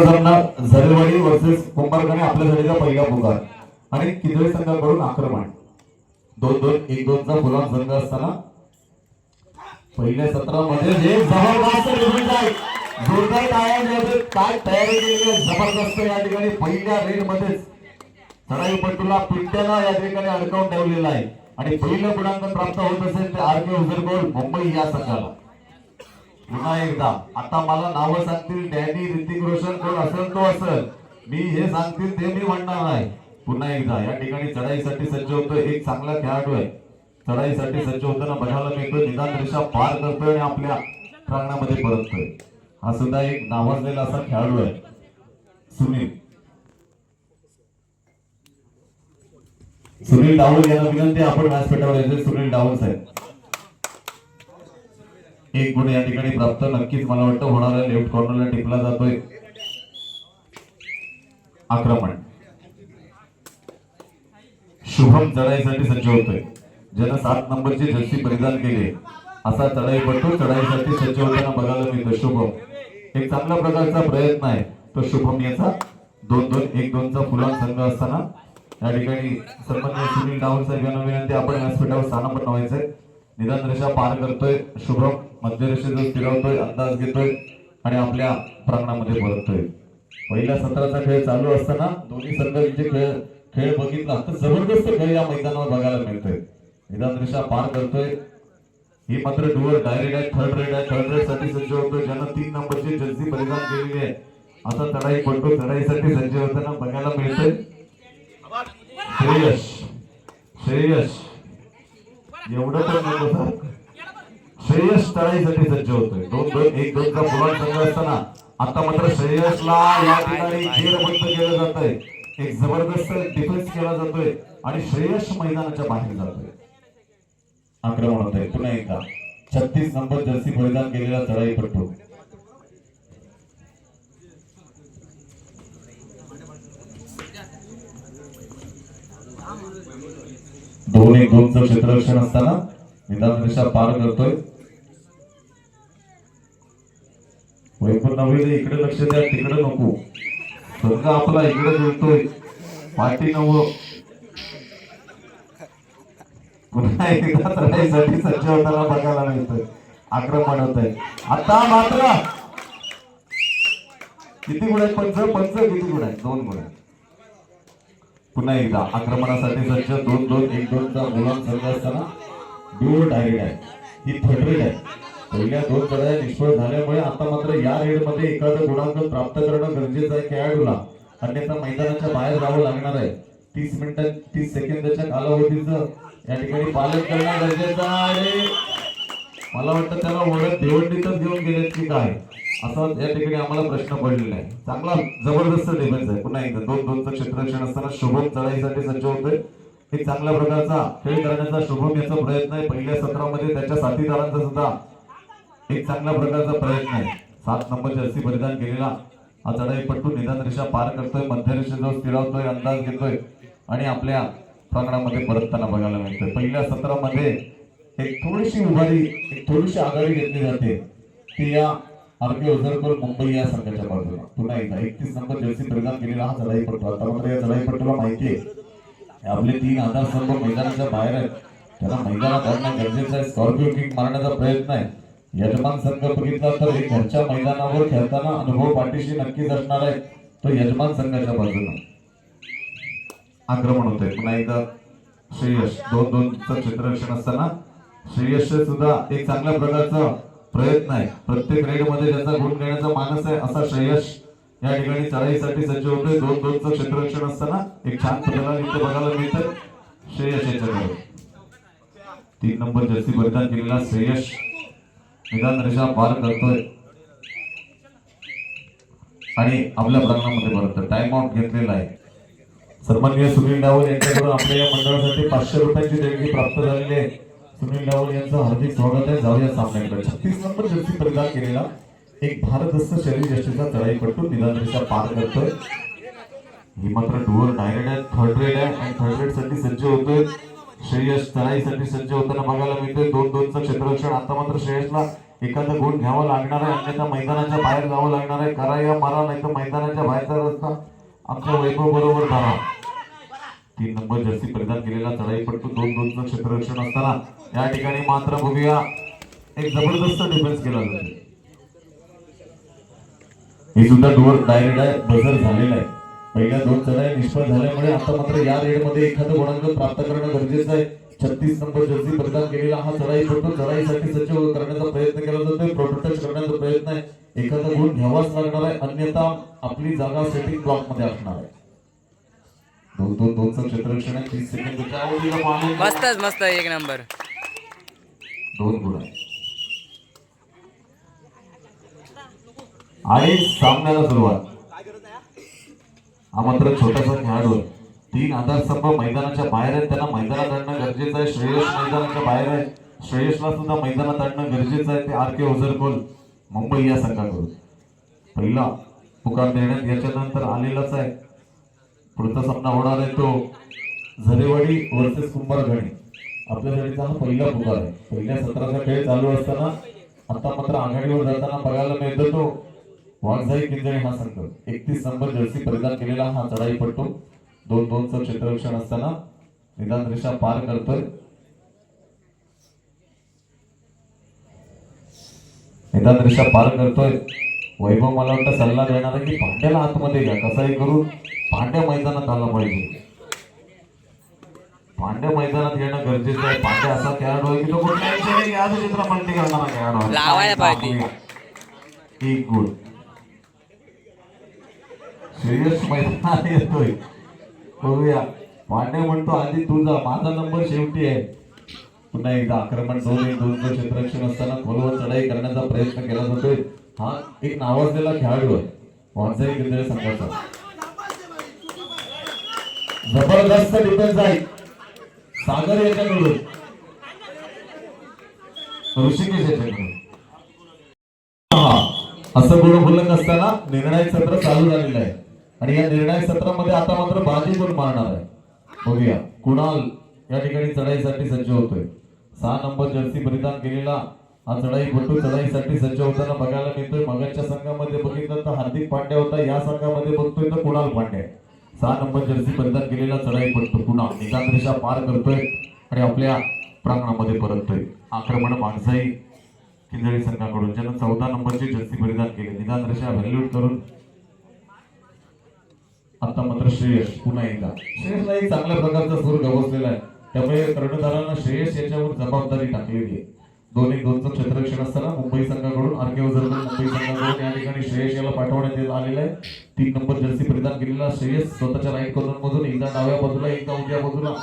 आता सामना झरेवाडी वर्सेस कुंभारखाने आपल्यासाठीचा पहिला पुकार. आणि किदळे संघाकडून आक्रमण. दोन दोन एक दोनचा फुलान संघ असताना पहिल्या सत्रामध्ये जे जबरदस्त रिझल्ट आहे. जोरदार टाळ्यांमध्ये म्हणजे काय तयारी केली आहे? जबरदस्त या ठिकाणी पहिल्या रेड मध्येच चढाई पट्टूला पिंट्याला या ठिकाणी अडकावून ठेवलेला आहे. आणि पहिलं गुणांकन प्राप्त होत असेल ते आर के उजरगोल मुंबई या संघाला. पुन्हा एकदा. आता मला नावं सांगतील डॅनी ऋतिक रोशन कोण असेल तो असेल. मी हे सांगतील ते मी म्हणणार नाही. पुन्हा एकदा या ठिकाणी चढाईसाठी सज्ज होतोय. एक चांगला खेळाडू आहे. चढाईसाठी सज्ज होताना बघायला मिळतो निदान रेषा पार करतोय आणि आपल्या प्रांगणामध्ये परततोय. हा सुद्धा एक नावाजलेला असा खेळाडू आहे. सुनील. सुनील डावल यांना विनंती आपण व्यासपीठावर यायचे सुनील डावल साहेब. एक गुण या ठिकाणी प्राप्त. नक्कीच मला वाटतं होणार आहे लेफ्ट कॉर्नरला टिपला जातोय. आक्रमण. शुभम चढाईसाठी सज्ज होतोय. ज्यानं सात नंबरची जर्सी परिधान केली. असा चढाईपटू चढाईसाठी सज्ज होताना बघायला मिळतो शुभम. एक चांगल्या प्रकारचा प्रयत्न आहे. तो शुभम याचा दोन दोन एक दोनचा फुलान संघ असताना. या ठिकाणी सन्मान्य सुनील डावल साहेब यांना विनंती आपण व्यासपीठावर स्थान व्हायचंय. निदान रेषा पार करतोय शुभम मध्य रेषेत फिरवतोय अंदाज घेतोय आणि आपल्या प्रांगणामध्ये परततोय. पहिल्या सत्राचा खेळ चालू असताना दोन्ही संघांचे खेळ खेळ बघितला तर जबरदस्त खेळ या मैदानावर बघायला मिळतोय. निदान रेषा पार करतोय. ही मात्र डुअर डायरेक्ट आहे थर्ड रेड आहे. थर्ड रेडसाठी सज्ज होतोय. ज्यांना तीन नंबरची जर्सी परिधान केलेली आहे. आता चढाई पडतो चढाईसाठी सज्ज होताना बघायला मिळतंय. श्रेयश श्रेयश एवढं तर नको श्रेयस तळाईसाठी सज्ज होतोय. दोन दोन एक दोनचा पुलान संघ असताना आता मात्र श्रेयसला या ठिकाणी जेरबंद केलं जात आहे एक जबरदस्त डिफेन्स केला जातोय आणि श्रेयस मैदानाच्या बाहेर जातोय. आक्रमण होत आहे. पुन्हा एकदा. छत्तीस नंबर जर्सी परिधान केलेला चढाईपट्टू दोन एक दोनचं क्षेत्ररक्षण असताना निदान रेषा पार करतोय? वैभव नवले इकडे लक्ष द्या तिकडे नको. संघ आपला इकडे जुळतोय. पाठी नव. पुन्हा एकदा चढाईसाठी सज्ज होताना बघायला मिळतोय. आक्रमण होत आहे आता मात्र किती गुण आहेत? पंच पंच किती गुण आहेत? दोन गुण आहेत. पुन्हा एकदा आक्रमणासाठी सज्ज दोन दोन एक दोनचा मुलां सज्ज असताना दूर डायरेक्ट आहे. ही थर्ड रेड आहे. पहिल्या दोन चढाया निष्फळ झाल्यामुळे आता मात्र या रेडमध्ये एखादं गुणांकन प्राप्त करणं गरजेचं आहे खेळाडूला. अन्यथा मैदानाच्या बाहेर जावं लागणार आहे. तीस मिनिटात तीस सेकंदाच्या कालावधीचं या ठिकाणी पालन करणं गरजेचं आहे. मला वाटतं त्याला ओळख भिवंडीतच घेऊन गेलेत की काय? असा या ठिकाणी आम्हाला प्रश्न पडलेला आहे. चांगला जबरदस्त डिफेन्स आहे. पुन्हा एकदा दोन दोनचं क्षेत्ररक्षण असताना शुभम चढाईसाठी सज्ज होतोय. हे चांगल्या प्रकारचा खेळ करण्याचा शुभम याचा प्रयत्न आहे. पहिल्या सत्रामध्ये त्याच्या साथीदारांचा सुद्धा एक चांगल्या प्रकारचा प्रयत्न आहे. सात नंबर जर्सी परिधान केलेला हा चढाईपट्टू निदान रेषा पार करतोय. मध्य रेषेजवळ स्थिरावतोय अंदाज घेतोय आणि आपल्या प्रांगणामध्ये परतताना बघायला मिळतोय. पहिल्या सत्रामध्ये एक थोडीशी उभारी एक थोडीशी आघाडी घेतली जाते. ती या आरके ओझरकर मुंबई या संघाच्या बाजूला. पुन्हा एकदा एकतीस नंबर जर्सी परिधान केलेला हा चढाईपट्टू आता मात्र या चढाईपट्टूला माहिती आहे आपले तीन आधारस्तंभ मैदानाच्या बाहेर आहेत. त्याला मैदानात आणणं गरजेचं आहे. स्कॉर्पिओ किक मारण्याचा प्रयत्न आहे. यजमान संघ बघितला तर एक घरच्या मैदानावर खेळताना अनुभव पाठीशी नक्कीच असणार आहे. तो यजमान संघाच्या बाजूला. आक्रमण होतंय. पुन्हा एकदा श्रेयश दोन दोनचं क्षेत्ररक्षण असताना श्रेयश सुद्धा एक चांगल्या प्रकारचा प्रयत्न आहे. प्रत्येक रेडमध्ये ज्याचा गुण घेण्याचा मानस आहे असा श्रेयश या ठिकाणी चढाईसाठी सज्ज होतोय. दोन दोनचं क्षेत्ररक्षण असताना एक छान पदाला बघायला मिळतं श्रेयश याच्याकडे. तीन नंबर जर्सी बलिदान केलेला श्रेयश निदान रेषा पार करतोय. आणि आपल्या प्रांगणामध्ये परत टाइम आउट घेतलेला आहे. सन्माननीय सुनील डावल यांच्याकडून आपल्या या मंडळासाठी पाचशे रुपयांची देणगी प्राप्त झालेली आहे. सुनील डावल यांचं हार्दिक स्वागत आहे. जाऊया सामन्याकडे. छत्तीस नंबर जर्सी परिधान केलेला एक भारतस्थ शरीर यष्टीचा चढाईपट्टू निदान पार करतोय. ही मात्र डुअर डायरेक्ट आहे थर्ड रेड आहे आणि थर्ड रेडसाठी सज्ज होतोय. श्रेयस चढाईसाठी सज्ज होताना बघायला मिळतोय. दोन दोनचं क्षेत्ररक्षण आता मात्र श्रेयसला एखादा गुण घ्यावा लागणार आहे अन्यथा मैदानाच्या बाहेर जावं लागणार आहे. करा या मारा नाही तर मैदानाच्या बाहेरचा रस्ता आमच्या वैभव बरोबर धरा. तीन नंबर जर्सी परिधान केलेला चढाईपट्टू दोन दोनचं क्षेत्ररक्षण असताना या ठिकाणी मात्र बघूया. एक जबरदस्त डिफेन्स केला जातो हे सुद्धा डोअर डायरेक्ट आहे. बजर झालेला आहे. पहिल्या दोन चढाई निष्फळ झाल्यामुळे आता मात्र या रेडमध्ये एखादं गुणांक प्राप्त करणं गरजेचं आहे. छत्तीस नंबर जर्सी परिधान केलेला हा चढाई पडतो. चढाईसाठी सज्ज करण्याचा प्रयत्न केला जातोय. प्रोटोटाच करण्याचा प्रयत्न आहे. एखादा गुण घ्यावाच लागणार आहे. अन्यथा आपली जागा सेटिंग ब्लॉकमध्ये असणार दोन दोन दोनचं क्षेत्ररक्षण आहे. तीस मस्तच मस्त एक नंबर. दोन गुण आहे आणि सामन्याला सुरुवात. हा मात्र छोटासा खेळाडू तीन आधारस्तंभ मैदानाच्या बाहेर आहेत. त्यांना मैदानात आणणं गरजेचं आहे. श्रेयस मैदानाच्या बाहेर आहे. श्रेयसला सुद्धा मैदानात आणणं गरजेचं आहे. ते आर के ओझरकोल मुंबई या संघाकडून. पहिला पुकार देण्यात याच्यानंतर आलेलाच आहे. पुढचा सामना होणार आहे तो झरेवाडी वर्सेस कुंभारगणी आपल्यासाठीचा हा पहिला पुकार आहे. पहिल्या सत्राचा खेळ चालू असताना आता मात्र आघाडीवर जाताना बघायला मिळतो तो वाघझाई किंजळे हा संघ. एकतीस नंबर जर्सी परिधान केलेला हा चढाई पडतो दोन दोनचं क्षेत्ररक्षण असताना निदान रेषा पार करतोय. निदान रेषा पार करतोय. वैभव मला वाटतं सल्ला देणार आहे की पांड्याला आतमध्ये घ्या. कसाही करून पांड्या मैदानात आला पाहिजे. पांड्या मैदानात येणं गरजेचं आहे. पांड्या असा खेळाडू आहे की तो कुठल्याही क्षणी या चित्र मांडणी करणारा खेळाडू आहे. लावायला पाहिजे. एक गुण. श्रेयस मैदानात येतोय. बघूया. पांड्या म्हणतो आधी तुझा माझा नंबर शेवटी आहे. पुन्हा एकदा आक्रमण दोन एक दोनचं क्षेत्ररक्षण असताना खोलवर चढाई करण्याचा प्रयत्न केला जातोय. हा एक नावाजलेला खेळाडू आहे. वांझाई गिंदळे संघाचा. जबरदस्त डिफेन्स आहे. सागर याच्याकडून. ऋषिकेश याच्याकडून. असं गुण बोलत असताना निर्णायक सत्र चालू झालेलं आहे. आणि या निर्णायक सत्रामध्ये आता मात्र बाजी कोण मारणार आहे. बघूया कुणाल या ठिकाणी चढाईसाठी सज्ज होतोय. सहा नंबर जर्सी परिधान केलेला हा चढाई पटू चढाईसाठी सज्ज होताना बघायला मिळतोय. मगाच्या संघामध्ये बघितलं तर हार्दिक पांड्या होता या संघामध्ये बघतोय तर कुणाल पांड्या. सहा नंबर जर्सी परिधान केलेला चढाई पडतो पुन्हा निदान पार करतोय आणि आपल्या प्रांगणामध्ये परततोय. आक्रमण माणसाई किंजळी संघाकडून. ज्यानं चौदा नंबरची जर्सी परिधान केली. निदान रेषा व्हॅल्यूट करून आता मात्र श्रेयस पुन्हा एकदा. श्रेयसला एक चांगल्या प्रकारचा सूर गवसलेला आहे. त्यामुळे कर्णधारांना श्रेयस याच्यावर जबाबदारी टाकलेली आहे. दोन एक दोनचं क्षेत्ररक्षण असताना मुंबई संघाकडून आरके उजरकर मुंबई संघाकडून या ठिकाणी श्रेयस याला पाठवण्यात येत आलेलं आहे. तीन नंबर जर्सी परिधान केलेला श्रेयस स्वतःच्या राईट कॉर्नर मधून एकदा डाव्या बाजूला एकदा उजव्या बाजूला.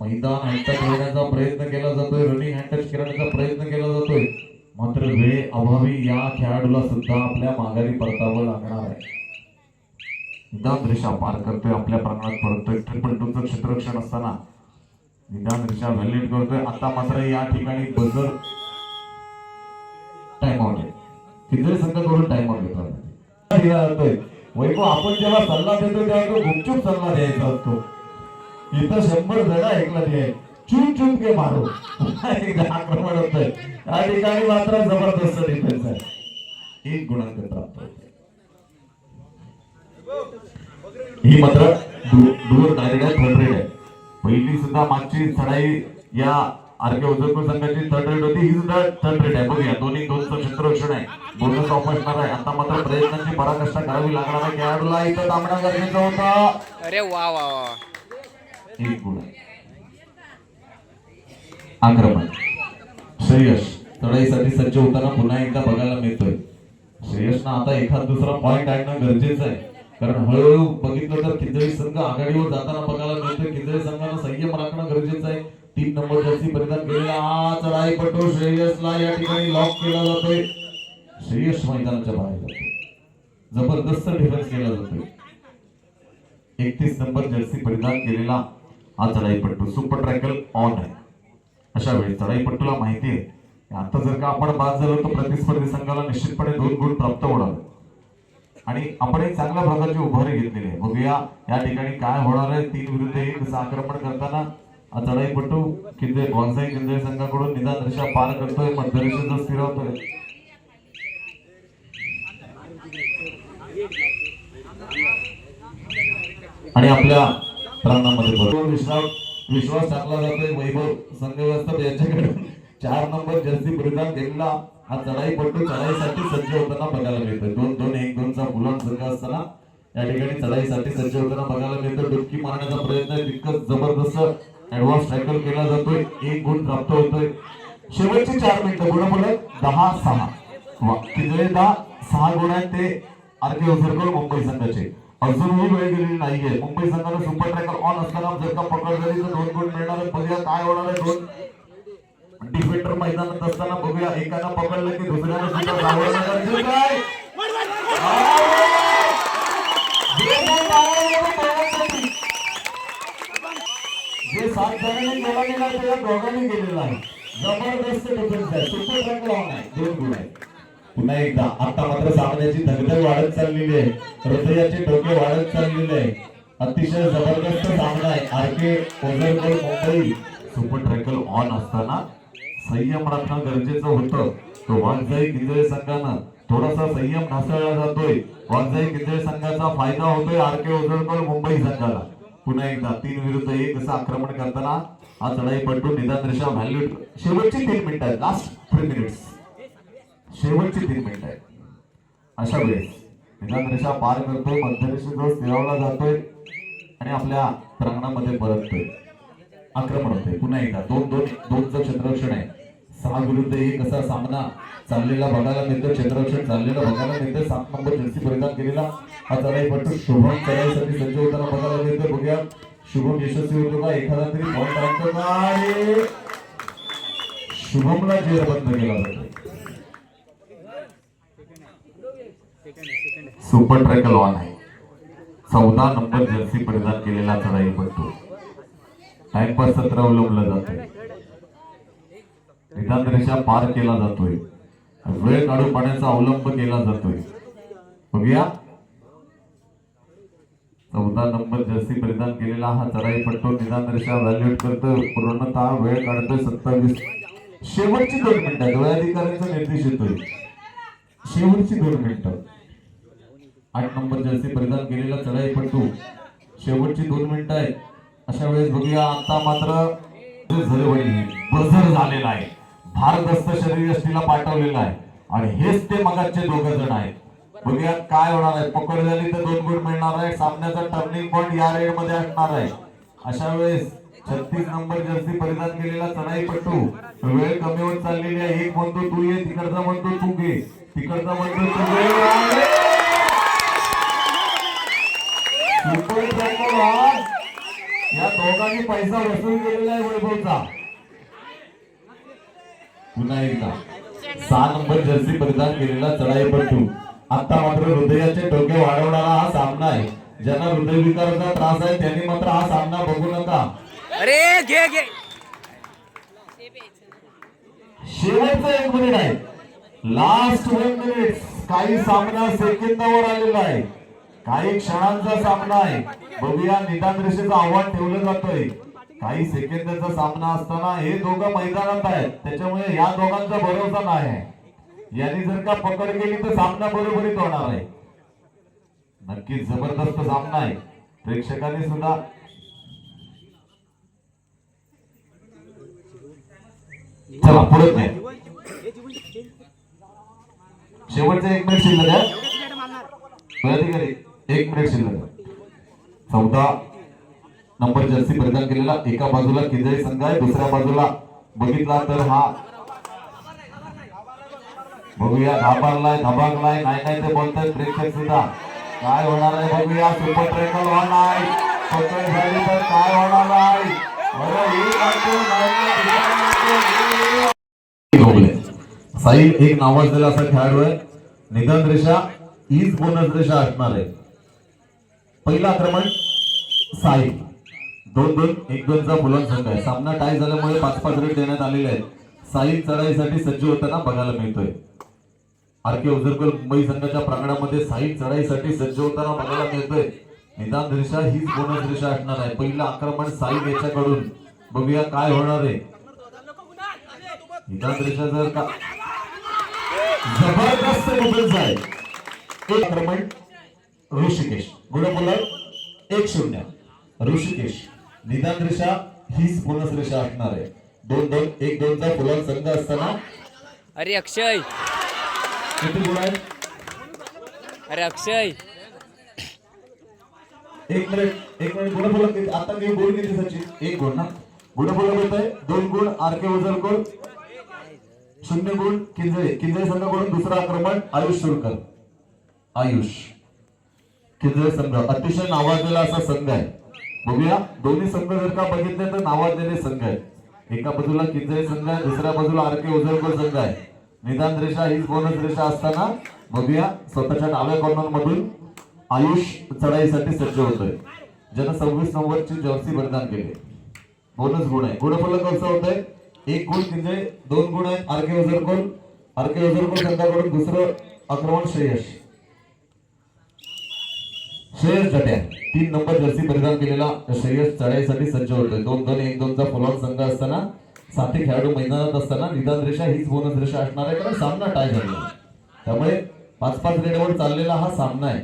मैदान हँडटच खेळण्याचा प्रयत्न केला जातोय. रनिंग हँडटच करण्याचा प्रयत्न केला जातोय. मात्र वेळ अभावी या खेळाडूला सुद्धा आपल्या माघारी परतावं लागणार आहे. निदान रेषा पार करतोय आपल्या प्रमाणात परतोय ट्रिपल टूचं क्षेत्ररक्षण असताना निदान रेषा व्हॅलिड करतोय. आता मात्र या ठिकाणी बजर टाइम आउट आहे. किती संघाकडून टाइम आउट घेतला दिला जातोय वैभव आपण जेव्हा सल्ला देतो तेव्हा गुपचूप सल्ला द्यायचा असतो. इथं शंभर जण ऐकला ते. चुप चुप के मारो. एकदा आक्रमण होत या ठिकाणी मात्र जबरदस्त डिफेन्स आहे. एक गुणांक प्राप्त होते ही मात्र दूर डायरेक्ट आहे आहे. पहिली सुद्धा मागची चढाई या आरके उजरपूर संघाची थर्ड रेड होती. ही सुद्धा थर्ड रेड आहे बघूया दोन्ही दोनचं क्षेत्ररक्षण आहे. ऑफ असणार आहे. आता मात्र प्रयत्नांची पराकाष्ठा करावी लागणार आहे. खेळाडूला इथं थांबणं गरजेचं होतं. अरे वा वा वा एक गुण आहे. आक्रमण. श्रेयस चढाईसाठी सज्ज होताना पुन्हा एकदा बघायला मिळतोय. श्रेयसनं आता एखाद दुसरा पॉइंट आणणं गरजेचं आहे. कारण हळूहळू बघितलं तर किंजळी संघ आघाडीवर जाताना बघायला मिळतोय. किंजळी संघानं संयम राखणं गरजेचं आहे. तीन नंबर जर्सी परिधान केलेला हा चढाई पटो श्रेयसला या ठिकाणी लॉक केला जातोय. श्रेयस मैदानाच्या बाहेर जबरदस्त डिफेन्स केला जातोय. एकतीस नंबर जर्सी परिधान केलेला हा चढाईपट्टू सुपर ट्रॅकल ऑन आहे. अशा वेळी चढाईपट्टूला माहिती आहे. आता जर का आपण बाद झालो तर प्रतिस्पर्धी संघाला निश्चितपणे दोन गुण प्राप्त होणार. आणि आपण एक चांगल्या प्रकारची उभारी घेतलेली आहे. बघूया या ठिकाणी काय होणार आहे. तीन विरुद्ध एक आक्रमण करताना हा चढाईपटू किंदे बॉन्साई किंदे संघाकडून निदान दर्शा पार करतोय मध्यरेषेचा स्थिरावतोय आणि आपल्या प्रांगणामध्ये विश्वास विश्वास टाकला जातोय वैभव संघ व्यवस्था यांच्याकडे चार नंबर जर्सी परिधान घेतला हा चढाईपटू चढाईसाठी सज्ज होताना बघायला मिळतोय. दोन दोन एक दोनचा बुलॉन संघ असताना या ठिकाणी चढाईसाठी सज्ज होताना बघायला मिळतं डुबकी मारण्याचा प्रयत्न तितकंच जबरदस्त ऍडव्हान्स टॅकल केला जातोय एक गुण प्राप्त होतोय. शेवटची चार मिनिटं गुणफलक दहा सहा. किती दहा सहा गुण आहेत ते आरके ओझरकर मुंबई संघाचे. अजूनही वेळ गेलेली नाहीये. मुंबई संघानं सुपर ट्रॅकर ऑन असताना जर का पकड झाली तर दोन गुण मिळणार आहेत. बघूया काय होणार आहे दोन. डिफेंडर मैदानात असताना बघूया एकानं पकडलं की दुसऱ्यानं सुद्धा हे सात जणांनी गेला गेला ते या दोघांनी गेलेला आहे. जबरदस्त डिफेन्स आहे. सुपर ट्रॅकर आहे. दोन गुण आहे पुन्हा एकदा आता मात्र सामन्याची धगधग वाढत चाललेली आहे. हृदयाचे डोके वाढत चाललेले आहे. अतिशय जबरदस्त सामना आहे. R K Ojharkar Mumbai. Super tackle on असताना संयम राखणं गरजेचं होतं. तो वाघजाई किंजळे संघानं थोडासा संयम ढासळला जातोय. वाघजाई किंजळे संघाचा फायदा होतोय आर के ओझरकर मुंबई संघाला. पुन्हा एकदा तीन विरुद्ध एक असं आक्रमण करताना हा चढाई पटून निदान रेषा व्हॅल्यू शेवटची तीन मिनिट आहेत. लास्ट थ्री मिनिट्स शेवटची तीन मिनिट आहेत. अशा वेळेस निदान रेषा पार करतोय. मध्यरेषेजवळ स्थिरावला जातोय आणि आपल्या प्रांगणामध्ये परततोय. आक्रमण होते पुन्हा एकदा दोन दोन दोनचं क्षेत्ररक्षण आहे. सहा विरुद्ध एक असा सामना चाललेला बघायला मिळतो क्षेत्ररक्षण चाललेला बघायला मिळतं सात नंबर जर्सी परिधान केलेला हा चढाई पट्टू शुभम चढाईसाठी सज्ज होताना बघायला मिळतं बघूया शुभम यशस्वी होतो का? एखादा तरी पॉईंट का? शुभमला जेरबंद केला जातो सुपर ट्रॅकल ऑन आहे. चौदा नंबर जर्सी परिधान केलेला चढाई पट्टू टाइमपास सत्र अवलंबला जातो निदान रेषा पार केला जातोय. वेळ काढून पाण्याचा अवलंब केला जातोय. बघूया. चौदा नंबर जर्सी परिधान केलेला हा चराई पडतो निदान रेषा व्हॅल्युएट करतो पूर्णतः वेळ काढतोय सत्तावीस. शेवटची दोन मिनिटं डोळे अधिकाऱ्यांचा निर्देश येतोय. शेवटची दोन मिनिटं. आठ नंबर जर्सी परिधान केलेला चढाई पट्टू. शेवटची दोन मिनिटं आहे अशा वेळेस बघूया आता मात्र झालेला आहे. भारदस्त शरीर यष्टीला पाठवलेला आहे. आणि हेच ते मगाचे दोघ जण आहेत. बघूया काय होणार आहे. पकड झाली तर दोन गुण मिळणार आहे. सामन्याचा टर्निंग पॉईंट या रेडमध्ये असणार आहे. अशा वेळेस छत्तीस नंबर जर्सी परिधान केलेला चढाई पट्टू वेळ कमी होत चाललेली आहे. एक म्हणतो तू ये तिकडचा म्हणतो तू घे. तिकडचा म्हणतो तू घे. या दोघांनी पैसा वसूल केलेला आहे वैभवचा. पुन्हा एकदा. सहा नंबर जर्सी परिधान केलेला चढाई पट्टू आता मात्र हृदयाचे डोके वाढवणारा हा सामना आहे. ज्यांना हृदयविकाराचा त्रास आहे त्यांनी मात्र हा सामना बघू नका. अरे घे घे. शेवटचा एक मिनिट आहे. लास्ट वन मिनिट काही सामना सेकंदावर आलेला आहे. काही क्षणांचा सामना आहे. बघूया निदान रेषेचं आव्हान ठेवलं जातोय. काही सेकंदाचा सामना असताना हे दोघं मैदानात आहेत. त्याच्यामुळे या दोघांचा भरोसा नाही. यांनी जर का पकड केली तर सामना बरोबरीत होणार आहे. नक्कीच जबरदस्त सामना आहे. प्रेक्षकांनी सुद्धा चला पुढे शेवटचं एक मिनिट शिल्लक आहे. अधिकारी एक मिनिट शिल्लक. चौदा नंबर जर्सी परिधान केलेला एका बाजूला किंजळी संघ आहे दुसऱ्या बाजूला बघितला तर हा. बघूया धाबांगलाय धाबांगलाय नाही नाही ते बोलतात प्रेक्षक सुद्धा. काय होणार आहे बघूया सुपर ट्रेकल होणार पकड झाली तर काय होणार आहे? साई एक नावाजलेला असा खेळाडू आहे निधन रेषा हीच बोनस रेषा असणार आहे. पहिला क्रमांक साई. दोन दोन एक दोनचा फुलन संघ आहे. सामना टाय झाल्यामुळे पाच पाच रेट देण्यात आलेले आहेत. साई चढाईसाठी सज्ज होताना बघायला मिळतोय. आर के उजरकर मुंबई संघाच्या प्रांगणामध्ये साई चढाईसाठी सज्ज होताना बघायला मिळतोय. निदान दृशा हीच बोनस दृशा असणार आहे. पहिलं आक्रमण साई याच्याकडून. बघूया काय होणार आहे. निदान दृशा जर का जबरदस्त डिफेन्स आहे. एक आक्रमण ऋषिकेश. गुड बोलर एक शून्य. ऋषिकेश. निदान रेषा हीच बोनस रेषा असणार आहे. दोन दोन एक दोनचा फुलान संघ असताना. अरे अक्षय. किती गुण आहेत? अरे अक्षय. एक मिनिट एक मिनिट गुणफलक किती? आता मी गुण किती सचिन. एक गुण ना. गुणफलक येत आहे? दोन गुण आर के ओझरकर शून्य गुण किंजळे. किंजळे संघाकडून दुसरा आक्रमण आयुष सुरकर. आयुष. किंजळे संघ. अतिशय नावाजलेला असा संघ आहे. बघूया. दोन्ही संघ जर का बघितले तर नावाजलेले संघ आहेत. एका बाजूला किंजळे संघ आहे दुसऱ्या बाजूला आरके उजळकर संघ आहे. निदान रेषा हीच बोनस रेषा असताना बघूया. स्वतःच्या डाव्या कॉर्नर मधून आयुष चढाईसाठी सज्ज होतोय. ज्यानं सव्वीस नंबरची जर्सी परिधान केली बोनस गुण आहे. गुणफलक कसं होतंय? एक गुण म्हणजे दोन गुण आहेत आरके उजळकर. आरके उजळकर संघाकडून दुसरं आक्रमण श्रेयश श्रेयस जट्या तीन नंबर जर्सी परिधान केलेला श्रेयस चढाईसाठी सज्ज होतोय. दोन दोन एक दोनचा फुलॉन संघ असताना साथी खेळाडू मैदानात असताना निदान रेषा हीच बोनस रेषा असणार आहे कारण सामना टाय झालेला त्यामुळे पाच पाच रेडवर चाललेला हा सामना आहे.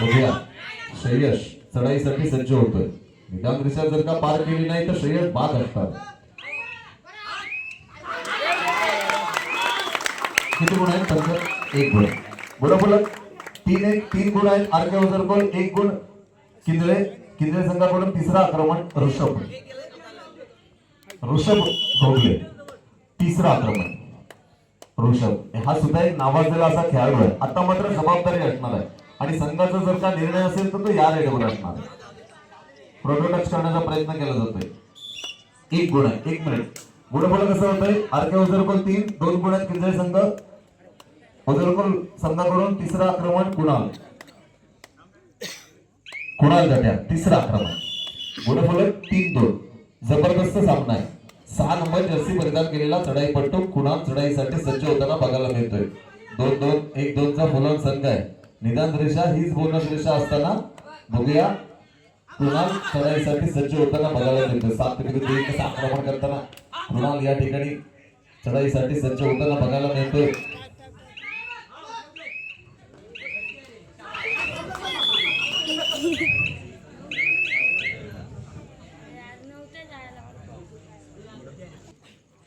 बघूया. श्रेयस चढाईसाठी सज्ज होतोय. निदान रेषा जर का पार केली नाही तर श्रेयस बाद असतात. किती गुण आहेत? एक गुण. बोला तीन एक तीन गुण आहेत. आर के एक गुण. किंदळे किंदळे संघाकडून तिसरा आक्रमण ऋषभ. ऋषभ ढोकले तिसरा आक्रमण. ऋषभ. हा सुद्धा एक नावाजलेला असा खेळाडू आहे. आता मात्र जबाबदारी असणार आहे. आणि संघाचा जर का निर्णय असेल तर तो या रेडवर असणार आहे. प्रोटोटच करण्याचा प्रयत्न केला जातोय. एक गुण आहे. एक मिनिट गुणफळ कसं होतंय? आरके ओझरकोल तीन दोन गुण आहेत किंजळे संघ. ओझरकोल संघाकडून तिसरा आक्रमण कुणाल? कुणाल गट्या तिसरा आक्रमण. गुणफलक तीन दोन. जबरदस्त सामना आहे. सहा नंबर जर्सी परिधान केलेला चढाईपट्टू कुणाल चढाईसाठी सज्ज होताना बघायला मिळतोय. दोन दोन एक दोनचा फुलान संघ आहे. निदान रेषा हीच बोनस रेषा असताना बघूया कुणाल चढाईसाठी सज्ज होताना बघायला मिळतोय. सात विरुद्ध एक आक्रमण करताना कुणाल या ठिकाणी चढाईसाठी सज्ज होताना बघायला मिळतोय.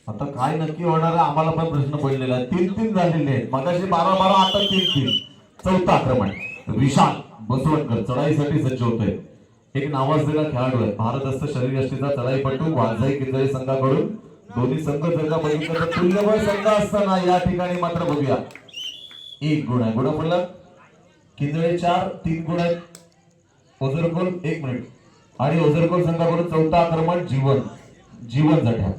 आता काय नक्की होणार आहे आम्हाला पण प्रश्न पडलेला आहे. तीन तीन झालेले आहेत. मगाशी बारा बारा आता तीन तीन. चौथा आक्रमण. विशाल बसवणकर चढाईसाठी सज्ज होतोय. एक नावाजलेला खेळाडू आहे. भारत शरीरयष्टीचा चढाईपटू वाघजाई किंजळी संघाकडून. दोन्ही संघ जर का बघितलं तर तुल्यबळ संघ असताना या ठिकाणी मात्र बघूया. एक गुण आहे. गुण म्हणलं किंजळे चार तीन गुण आहेत. ओझरकोल एक मिनिट. आणि ओझरकोल संघाकडून चौथा आक्रमण जीवन. जीवन जठ्या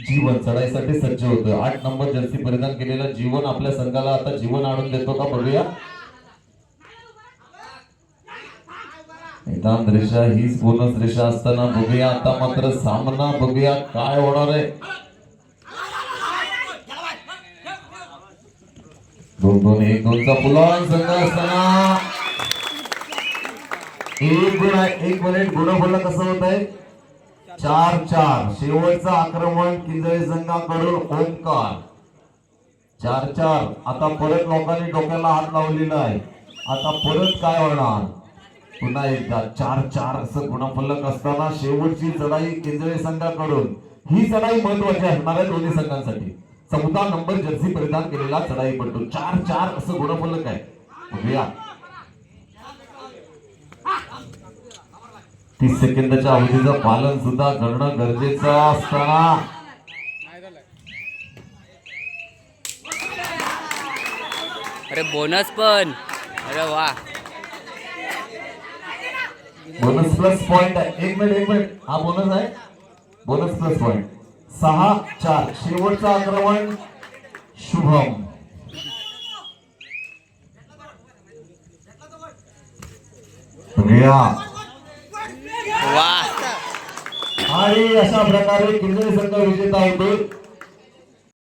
जीवन चढाईसाठी सज्ज होतं आठ नंबर जर्सी परिधान केलेलं जीवन आपल्या संघाला आता जीवन आणून देतो का? बघूया. निदान रेषा हीच बोनस रेषा असताना बघूया. आता मात्र सामना बघूया काय होणार आहे. दोन दोन एक दोनचा पुलाव संघ असताना. एक गुण आहे एक मिनिट गुण कसं होत आहे? चार चार. शेवटचं आक्रमण किंजळी संघाकडून ओंकार. चार चार. आता परत लोकांनी डोक्याला हात लावलेला आहे आता परत काय होणार? पुन्हा एकदा चार चार असं गुणफलक असताना शेवटची चढाई केंद्रीय संघाकडून. ही चढाई महत्वाची असणार आहे दोन्ही संघांसाठी. चौदा नंबर जर्सी परिधान केलेला चढाई पडतो चार चार असं गुणफलक आहे बघूया तीस सेकंदाच्या अवधीचं पालन सुद्धा करणं गरजेचं असताना. अरे बोनस पण. अरे वा. बोनस प्लस पॉइंट आहे. एक मिनिट एक मिनिट. हा बोनस आहे? बोनस प्लस पॉइंट सहा चार. शेवटचं आक्रमण. शुभम. बघूया वा. आणि अशा प्रकारे केंद्रीय संघ विजेता होतो.